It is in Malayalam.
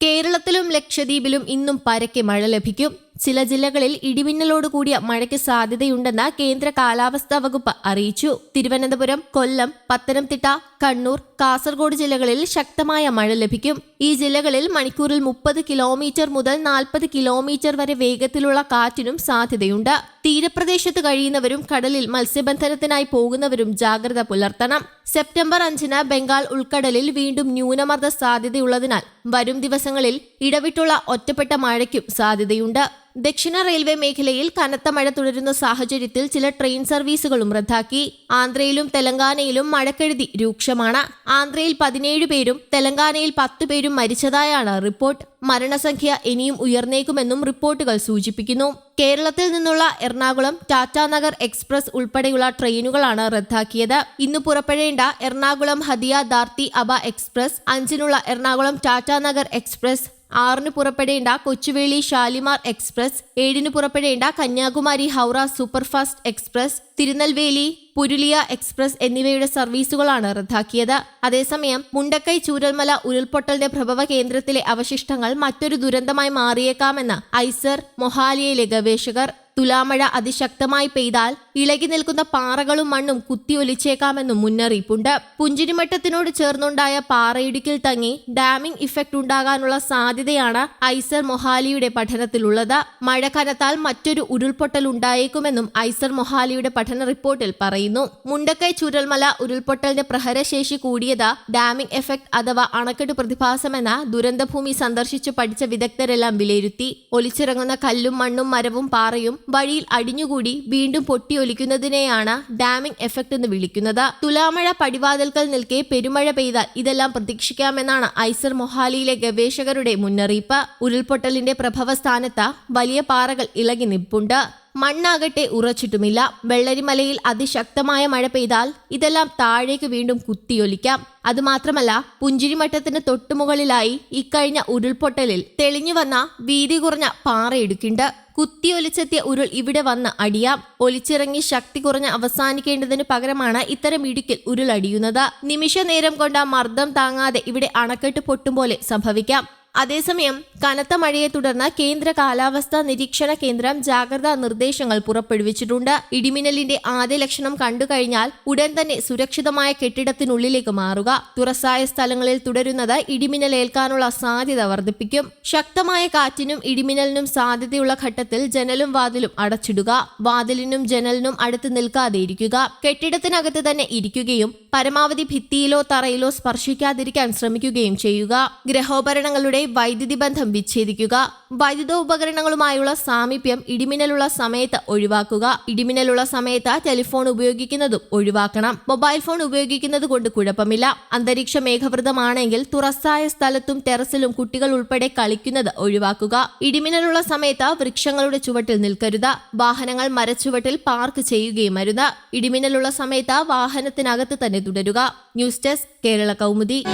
കേരളത്തിലും ലക്ഷദ്വീപിലും ഇന്നും പരക്കെ മഴ ലഭിക്കും. ചില ജില്ലകളിൽ ഇടിമിന്നലോട് കൂടിയ മഴയ്ക്ക് സാധ്യതയുണ്ടെന്ന് കേന്ദ്ര കാലാവസ്ഥാ വകുപ്പ് അറിയിച്ചു. തിരുവനന്തപുരം കൊല്ലം പത്തനംതിട്ട കണ്ണൂർ കാസർഗോഡ് ജില്ലകളിൽ ശക്തമായ മഴ ലഭിക്കും. ഈ ജില്ലകളിൽ മണിക്കൂറിൽ മുപ്പത് കിലോമീറ്റർ മുതൽ നാൽപ്പത് കിലോമീറ്റർ വരെ വേഗത്തിലുള്ള കാറ്റിനും സാധ്യതയുണ്ട്. തീരപ്രദേശത്ത് കഴിയുന്നവരും കടലിൽ മത്സ്യബന്ധനത്തിനായി പോകുന്നവരും ജാഗ്രത പുലർത്തണം. സെപ്റ്റംബർ അഞ്ചിന് ബംഗാൾ ഉൾക്കടലിൽ വീണ്ടും ന്യൂനമർദ്ദ സാധ്യതയുള്ളതിനാൽ വരും ദിവസങ്ങളിൽ ഇടവിട്ടുള്ള ഒറ്റപ്പെട്ട മഴയ്ക്കും സാധ്യതയുണ്ട്. ദക്ഷിണ റെയിൽവേ മേഖലയിൽ കനത്ത മഴ തുടരുന്ന സാഹചര്യത്തിൽ ചില ട്രെയിൻ സർവീസുകളും റദ്ദാക്കി. ആന്ധ്രയിലും തെലങ്കാനയിലും മഴക്കെടുതി രൂക്ഷമാണ്. ആന്ധ്രയിൽ പതിനേഴ് പേരും തെലങ്കാനയിൽ പത്ത് പേരും മരിച്ചതായാണ് റിപ്പോർട്ട്. മരണസംഖ്യ ഇനിയും ഉയർന്നേക്കുമെന്നും റിപ്പോർട്ടുകൾ സൂചിപ്പിക്കുന്നു. കേരളത്തിൽ നിന്നുള്ള എറണാകുളം ടാറ്റാനഗർ എക്സ്പ്രസ് ഉൾപ്പെടെയുള്ള ട്രെയിനുകളാണ് റദ്ദാക്കിയത്. ഇന്ന് പുറപ്പെടേണ്ട എറണാകുളം ഹദിയ ദാർത്തി അബ എക്സ്പ്രസ് അഞ്ചിനുള്ള എറണാകുളം ടാറ്റാനഗർ എക്സ്പ്രസ് ആറിന് പുറപ്പെടേണ്ട കൊച്ചുവേളി ഷാലിമാർ എക്സ്പ്രസ് ഏഴിന് പുറപ്പെടേണ്ട Kanyakumari Howrah superfast express Tirunelveli Purulia express എന്നിവയുടെ സർവീസുകളാണ് റദ്ദാക്കിയത്. അതേസമയം മുണ്ടക്കൈ ചൂരൽമല ഉരുൾപൊട്ടലിന്റെ പ്രഭവ കേന്ദ്രത്തിലെ അവശിഷ്ടങ്ങൾ മറ്റൊരു ദുരന്തമായി മാറിയേക്കാമെന്ന് ഐസർ മൊഹാലിയയിലെ ഗവേഷകർ തുലാമഴ അതിശക്തമായി പെയ്താൽ ഇളകി നിൽക്കുന്ന പാറകളും മണ്ണും കുത്തിയൊലിച്ചേക്കാമെന്നും മുന്നറിയിപ്പുണ്ട്. പുഞ്ചിരിമട്ടത്തിനോട് ചേർന്നുണ്ടായ പാറയിടുക്കിൽ തങ്ങി ഡാമിംഗ് ഇഫക്റ്റ് ഉണ്ടാകാനുള്ള സാധ്യതയാണ് ഐസർ മൊഹാലിയുടെ പഠനത്തിലുള്ളത്. മഴ കനത്താൽ മറ്റൊരു ഉരുൾപൊട്ടൽ ഉണ്ടായേക്കുമെന്നും ഐസർ മൊഹാലിയുടെ പഠന റിപ്പോർട്ടിൽ പറയുന്നു. മുണ്ടക്കൈ ചുരൽമല ഉരുൾപൊട്ടലിന്റെ പ്രഹരശേഷി കൂടിയത് ഡാമിംഗ് എഫക്ട് അഥവാ അണക്കെട്ട് പ്രതിഭാസമെന്ന ദുരന്തഭൂമി സന്ദർശിച്ചു പഠിച്ച വിദഗ്ധരെല്ലാം വിലയിരുത്തി. ഒലിച്ചിറങ്ങുന്ന കല്ലും മണ്ണും മരവും പാറയും വഴിയിൽ അടിഞ്ഞുകൂടി വീണ്ടും പൊട്ടിയൊലിക്കുന്നതിനെയാണ് ഡാമിംഗ് എഫക്ട് എന്ന് വിളിക്കുന്നത്. തുലാമഴ പടിവാതിൽക്കൽ നിൽക്കെ പെരുമഴ പെയ്താൽ ഇതെല്ലാം പ്രതീക്ഷിക്കാമെന്നാണ് ഐസർ മൊഹാലിയിലെ ഗവേഷകരുടെ മുന്നറിയിപ്പ്. ഉരുൾപൊട്ടലിന്റെ പ്രഭവ സ്ഥാനത്ത് വലിയ പാറകൾ ഇളകി നിപ്പുണ്ട് മണ്ണാകട്ടെ ഉറച്ചിട്ടുമില്ല. വെള്ളരിമലയിൽ അതിശക്തമായ മഴ പെയ്താൽ ഇതെല്ലാം താഴേക്ക് വീണ്ടും കുത്തിയൊലിക്കാം. അതുമാത്രമല്ല പുഞ്ചിരിമട്ടത്തിന് തൊട്ടുമുകളിലായി ഇക്കഴിഞ്ഞ ഉരുൾപൊട്ടലിൽ തെളിഞ്ഞു വന്ന വീതി കുറഞ്ഞ പാറയിടുക്കുണ്ട് കുത്തിയൊലിച്ചെത്തിയ ഉരുൾ ഇവിടെ വന്ന് അടിയാം. ഒലിച്ചിറങ്ങി ശക്തി കുറഞ്ഞ് അവസാനിക്കേണ്ടതിനു പകരമാണ് ഇത്തരം ഇടുക്കിൽ ഉരുളടിയുന്നത്. നിമിഷ നേരം കൊണ്ട് മർദ്ദം താങ്ങാതെ ഇവിടെ അണക്കെട്ട് പൊട്ടും പോലെ സംഭവിക്കാം. അതേസമയം കനത്ത മഴയെ തുടർന്ന് കേന്ദ്ര കാലാവസ്ഥാ നിരീക്ഷണ കേന്ദ്രം ജാഗ്രതാ നിർദ്ദേശങ്ങൾ പുറപ്പെടുവിച്ചിട്ടുണ്ട്. ഇടിമിന്നലിന്റെ ആദ്യ ലക്ഷണം കണ്ടുകഴിഞ്ഞാൽ ഉടൻ തന്നെ സുരക്ഷിതമായ കെട്ടിടത്തിനുള്ളിലേക്ക് മാറുക. തുറസായ സ്ഥലങ്ങളിൽ തുടരുന്നത് ഇടിമിന്നലേൽക്കാനുള്ള സാധ്യത വർദ്ധിപ്പിക്കും. ശക്തമായ കാറ്റിനും ഇടിമിന്നലിനും സാധ്യതയുള്ള ഘട്ടത്തിൽ ജനലും വാതിലും അടച്ചിടുക. വാതിലിനും ജനലിനും അടുത്ത് നിൽക്കാതെ ഇരിക്കുക. കെട്ടിടത്തിനകത്ത് തന്നെ ഇരിക്കുകയും പരമാവധി ഭിത്തിയിലോ തറയിലോ സ്പർശിക്കാതിരിക്കാൻ ശ്രമിക്കുകയും ചെയ്യുക. ഗ്രഹോപകരണങ്ങളുടെ വൈദ്യുതി ബന്ധം വിച്ഛേദിക്കുക. വൈദ്യുത വൈദ്യുതോപകരണങ്ങളുമായുള്ള സാമീപ്യം ഇടിമിന്നലുള്ള സമയത്ത് ഒഴിവാക്കുക. ഇടിമിന്നലുള്ള സമയത്ത് ടെലിഫോൺ ഉപയോഗിക്കുന്നതും ഒഴിവാക്കണം. മൊബൈൽ ഫോൺ ഉപയോഗിക്കുന്നത് കൊണ്ട് കുഴപ്പമില്ല. അന്തരീക്ഷ മേഘവൃതമാണെങ്കിൽ തുറസ്സായ സ്ഥലത്തും ടെറസിലും കുട്ടികൾ ഉൾപ്പെടെ കളിക്കുന്നത് ഒഴിവാക്കുക. ഇടിമിന്നലുള്ള സമയത്ത് വൃക്ഷങ്ങളുടെ ചുവട്ടിൽ നിൽക്കരുത്. വാഹനങ്ങൾ മരച്ചുവട്ടിൽ പാർക്ക് ചെയ്യുകയും അരുത്. ഇടിമിന്നലുള്ള സമയത്ത് വാഹനത്തിനകത്ത് തന്നെ തുടരുക. News desk Kerala Kaumudi.